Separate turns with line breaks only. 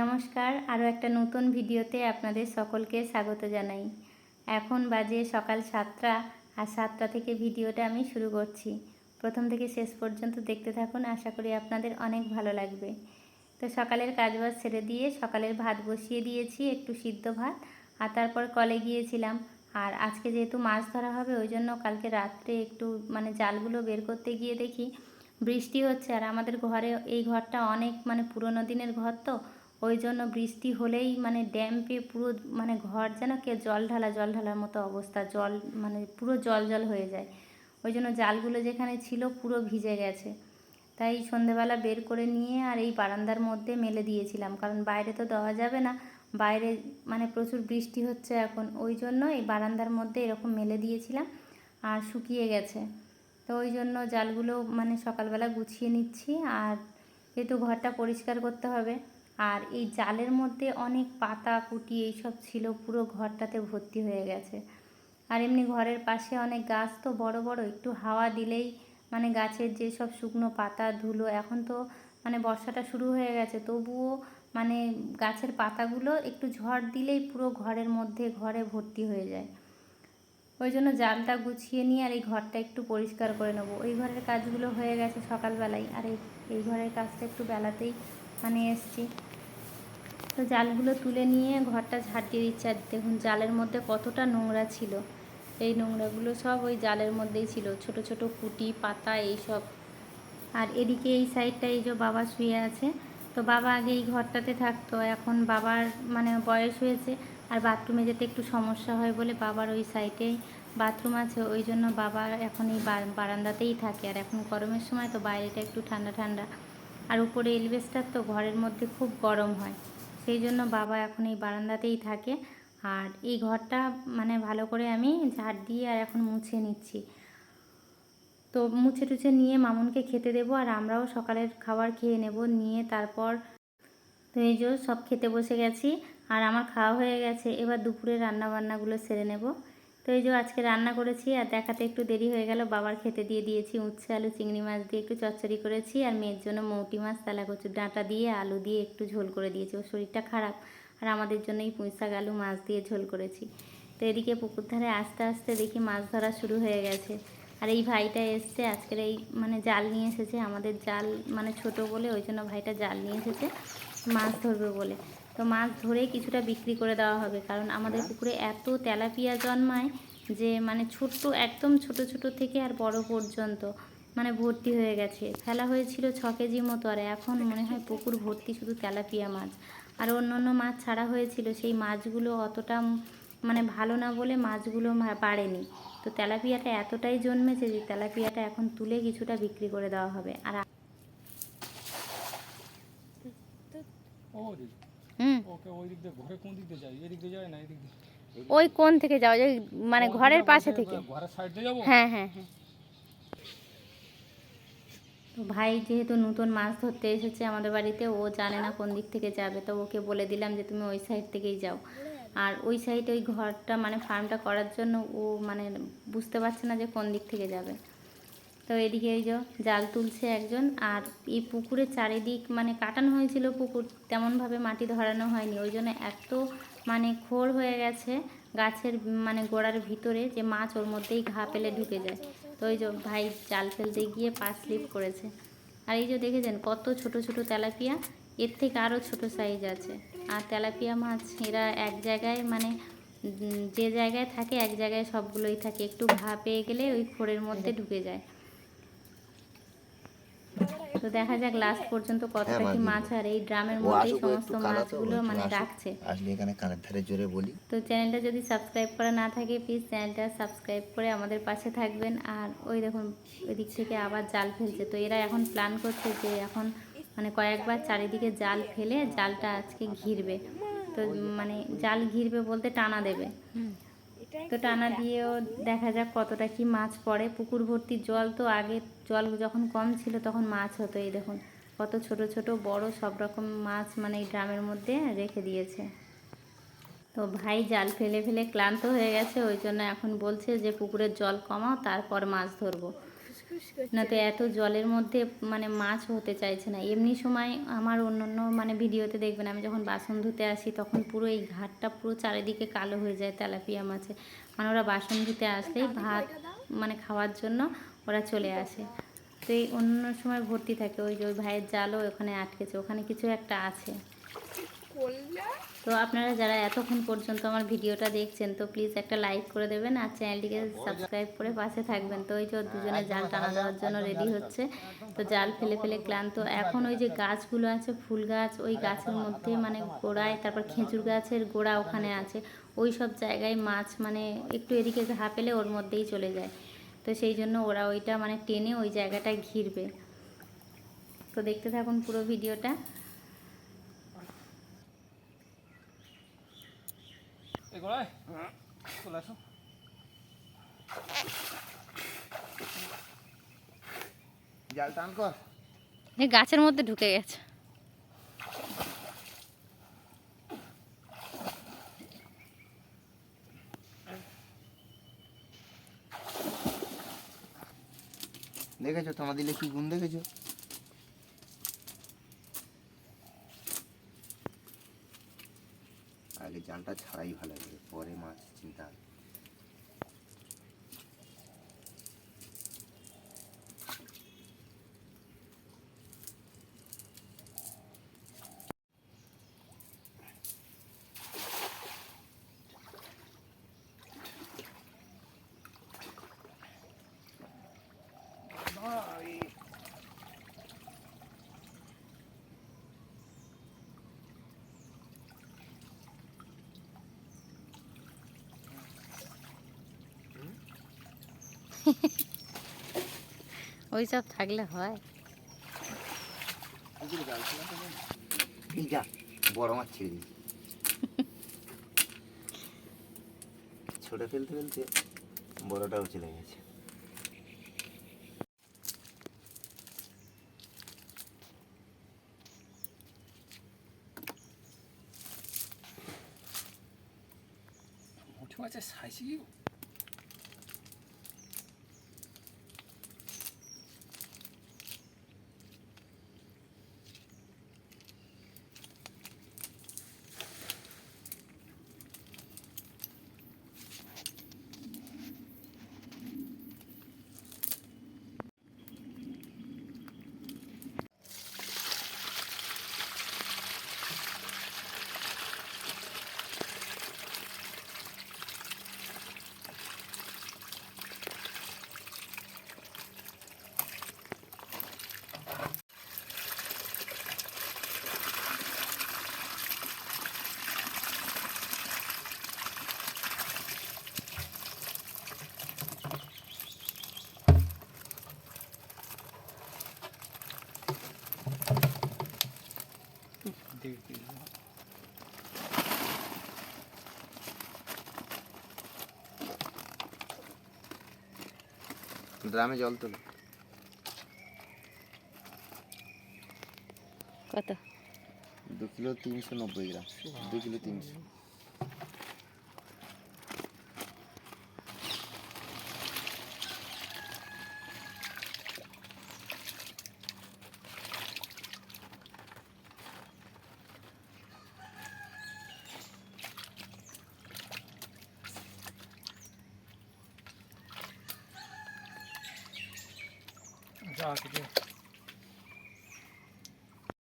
নমস্কার, আরও একটা নতুন ভিডিওতে আপনাদের সকলকে স্বাগত জানাই। এখন বাজে সকাল সাতটা, আর সাতটা থেকে ভিডিওটা আমি শুরু করছি। প্রথম থেকে শেষ পর্যন্ত দেখতে থাকুন, আশা করি আপনাদের অনেক ভালো লাগবে। তো সকালের কাজবাজ ছেড়ে দিয়ে সকালের ভাত বসিয়ে দিয়েছি, একটু সিদ্ধ ভাত, আর তারপর কলে গিয়েছিলাম। আর আজকে যেহেতু মাছ ধরা হবে, ওই জন্য কালকে রাত্রে একটু মানে জালগুলো বের করতে গিয়ে দেখি বৃষ্টি হচ্ছে। আর আমাদের ঘরে এই ঘরটা অনেক মানে পুরোনো দিনের ঘর তো ওই জন্য বৃষ্টি হলেই মানে ড্যাম্পে পুরো মানে ঘর যেন কে জল ঢালা, জল ঢালার মতো অবস্থা। জল মানে পুরো জল জল হয়ে যায়। ওই জন্য জালগুলো যেখানে ছিল পুরো ভিজে গেছে। তাই সন্ধেবেলা বের করে নিয়ে আর এই বারান্দার মধ্যে মেলে দিয়েছিলাম। কারণ বাইরে তো দেওয়া যাবে না। বাইরে মানে প্রচুর বৃষ্টি হচ্ছে এখন। ওই জন্য এই বারান্দার মধ্যে এরকম মেলে দিয়েছিলাম আর শুকিয়ে গেছে। তো ওই জন্য জালগুলো মানে সকালবেলা গুছিয়ে নিচ্ছি। আর যেহেতু ঘরটা পরিষ্কার করতে হবে আর এই জালের মধ্যে অনেক পাতা, কুটি এইসব ছিল, পুরো ঘরটাতে ভর্তি হয়ে গেছে। আর এমনি ঘরের পাশে অনেক গাছ তো বড় বড়, একটু হাওয়া দিলেই মানে গাছের যেসব শুকনো পাতা, ধুলো, এখন তো মানে বর্ষাটা শুরু হয়ে গেছে, তবুও মানে গাছের পাতাগুলো একটু ঝড় দিলেই পুরো ঘরের মধ্যে ঘরে ভর্তি হয়ে যায়। ওই জন্য জালটা গুছিয়ে নিয়ে আর এই ঘরটা একটু পরিষ্কার করে নেব। ওই ঘরের কাজগুলো হয়ে গেছে সকালবেলায়, আর এই এই ঘরের কাজটা একটু বেলাতেই মানে এসছি। তো জালগুলো তুলে নিয়ে ঘরটা ঝাড় দিয়ে দিচ্ছে। আর দেখুন, জালের মধ্যে কতটা নোংরা ছিল। এই নোংরাগুলো সব ওই জালের মধ্যেই ছিল। ছোট ছোট কুটি, পাতা এইসব আর এদিকে এই সাইডটা এই যে বাবা শুয়ে আছে। তো বাবা আগে এই ঘরটাতে থাকতো। এখন বাবার মানে বয়স হয়েছে। আর বাথরুমে যেতে একটু সমস্যা হয় বলে বাবার ওই সাইডেই বাথরুম আছে। ওই জন্য বাবা এখন এই বারান্দাতেই থাকে। আর এখন গরমের সময় তো বাইরেটা একটু ঠান্ডা ঠান্ডা। আর উপরে এলবেস্টার তো ঘরের মধ্যে খুব গরম হয়। সেই জন্য বাবা এখন এই বারান্দাতেই থাকে। আর এই ঘরটা মানে ভালো করে আমি ঝাড় দিয়ে আর এখন মুছে নিচ্ছি। তো মুছে টুছে নিয়ে মামুনকে খেতে দেবো আর আমরাও সকালের খাবার খেয়ে নেব। নিয়ে তারপর এই যে সব খেতে বসে গেছি। আর আমার খাওয়া হয়ে গেছে। এবার দুপুরে রান্না বান্নাগুলো সেরে নেব। তো এই যে আজকে রান্না করেছি আর দেখাতে একটু দেরি হয়ে গেল। বাবার খেতে দিয়ে দিয়েছি উচ্ছে, আলু, চিংড়ি মাছ দিয়ে একটু চচ্চড়ি করেছি আর মেয়ের জন্য মৌটি মাছ তালা কচুর ডাঁটা দিয়ে আলু দিয়ে একটু ঝোল করে দিয়েছি। ওর শরীরটা খারাপ আর আমাদের জন্য এই পুঁই শাক, আলু, মাছ দিয়ে ঝোল করেছি। তো এদিকে পুকুর ধারে আস্তে আস্তে দেখি মাছ ধরা শুরু হয়ে গেছে। আর এই ভাইটা এসছে, আজকের এই মানে জাল নিয়ে এসেছে। আমাদের জাল মানে ছোট বলে, ওই জন্য ভাইটা জাল নিয়ে এসেছে, মাছ ধরবে বলে। তো মাছ ধরে কিছুটা বিক্রি করে দেওয়া হবে। কারণ আমাদের পুকুরে এত তেলাপিয়া জন্মায় যে মানে ছোট্ট একদম ছোট ছোট থেকে আর বড় পর্যন্ত মানে ভর্তি হয়ে গেছে। ফেলা হয়েছিল ছ কেজি মতো আর এখন মনে হয় পুকুর ভর্তি শুধু তেলাপিয়া মাছ। আর অন্য অন্য মাছ ছাড়া হয়েছিল সেই মাছগুলো অতটা মানে ভালো না বলে মাছগুলো বাড়েনি। তো তেলাপিয়াটা এতটাই জন্মেছে যে তেলাপিয়াটা এখন তুলে কিছুটা বিক্রি করে দেওয়া হবে। আর হুম।
ওকে ওই দিক দিয়ে ঘরে কোন দিক দিয়ে যাই এদিক দিয়ে যায় না এদিক দিয়ে?
ওই কোন থেকে যাও যে মানে ঘরের পাশে থেকে।
ঘরের সাইড দিয়ে যাব?
হ্যাঁ হ্যাঁ হ্যাঁ। ভাই যেহেতু নতুন মাছ ধরতে এসেছে আমাদের বাড়িতে ও জানে না কোন দিক থেকে যাবে তো ওকে বলে দিলাম যে তুমি ওই সাইড থেকেই যাও। আর ওই সাইডে ওই ঘরটা মানে ফার্মটা করার জন্য ও মানে বুঝতে পারছে না যে কোন দিক থেকে যাবে। তো এদিকে এই যে জাল তুলছে একজন আর এই পুকুরের চারিদিক মানে কাটানো হয়েছিল পুকুর, তেমনভাবে মাটি ধরানো হয়নি। ওই জন্য এত মানে খোর হয়ে গেছে গাছের মানে গোড়ার ভিতরে যে মাছ ওর মধ্যেই ঘা পেলে ঢুকে যায়। তো ওই যে ভাই জাল ফেলতে গিয়ে পা স্লিপ করেছে। আর এই যে দেখেছেন কত ছোট ছোট তেলাপিয়া, এর থেকে আরও ছোট সাইজ আছে। আর তেলাপিয়া মাছ এরা এক জায়গায় মানে যে জায়গায় থাকে এক জায়গায় সবগুলোই থাকে। একটু ঘা পেয়ে গেলে ওই খোরের মধ্যে ঢুকে যায়। তো দেখা যাক লাস্ট পর্যন্ত কতটা
হ্যাঁ,
কি
মাছ
আর এই ড্রামের মধ্যেই সমস্ত মাছগুলো মানে রাখছে।
আসলে এখানে কানের ধারে জোরে বলি।
তো চ্যানেলটা যদি সাবস্ক্রাইব করা না থাকে প্লিজ চ্যানেলটা সাবস্ক্রাইব করে আমাদের পাশে থাকবেন। আর ওই দেখুন ওই দিক থেকে আবার জাল ফেলছে। তো এরা এখন প্ল্যান করছে যে এখন মানে কয়েকবার চারিদিকে জাল ফেলে জালটা আজকে ঘিরবে। তো মানে জাল ঘিরবে বলতে টানা দেবে। তো টানা দিয়েও দেখা যাক কতটা কি মাছ পড়ে। পুকুর ভর্তি জল তো আগে জল যখন কম ছিল তখন মাছ হতো, এই দেখুন। কত ছোট ছোট বড় সব রকম মাছ মানে এই ড্রামের মধ্যে রেখে দিয়েছে। তো ভাই জাল ফেলে ফেলে ক্লান্ত হয়ে গেছে, ওই জন্য এখন বলছে যে পুকুরের জল কমাও, তারপর মাছ ধরবো। না তো এত জলের মধ্যে মানে মাছ হতে চাইছে না। এমনি সময় আমার অন্য অন্য মানে ভিডিওতে দেখবেন, আমি যখন বাসন ধুতে আসি তখন পুরো এই ঘাটটা পুরো চারিদিকে কালো হয়ে যায় তেলাপিয়া মাছে। মানে ওরা বাসন ধুতে আসলেই ভাত মানে খাওয়ার জন্য ওরা চলে আসে। তো এই অন্য সময় ভর্তি থাকে, ওই যে ওই ভাইয়ের জালও ওখানে আটকেছে, ওখানে কিছু একটা আছে। তো আপনারা যারা এতক্ষণ পর্যন্ত আমার ভিডিওটা দেখছেন তো প্লিজ একটা লাইক করে দেবেন আর চ্যানেলটিকে সাবস্ক্রাইব করে পাশে থাকবেন। তো ওই যে দুজনে জাল টানা দেওয়ার জন্য রেডি হচ্ছে। তো জাল ফেলে ফেলে ক্লান্ত। এখন ওই যে গাছগুলো আছে ফুল গাছ ওই গাছের মধ্যে মানে গোড়ায় তারপর খেজুর গাছের গোড়া ওখানে আছে। ওই সব জায়গায় মাছ মানে একটু এদিকে ঘা পেলে ওর মধ্যেই চলে যায়। তো সেই জন্য ওরা ওইটা মানে টেনে ওই জায়গাটায় ঘিরবে। তো দেখতে থাকুন পুরো ভিডিওটা।
এই চলে আসো।
জাল টান কর।
গাছের মধ্যে ঢুকে গেছে।
দেখেছ তোমার দিলে কি গুণ দেখেছ আগে জালটা ছাড়াই ভালো লাগে পরে মাছ চিন্তা
ওই সব থাকলে হয়।
বড় মাছ ছেড়ে দিই ছোট ফেলতে ফেলতে বড়টাও চলে গেছে।
মুঠি মাছের সাইজ কি গো? দেখ দেখ।
ড্রামে জল তোলো।
কত?
দু কিলো তিনশো নব্বই গ্রাম। দু কিলো তিনশো।
যা আছে দে।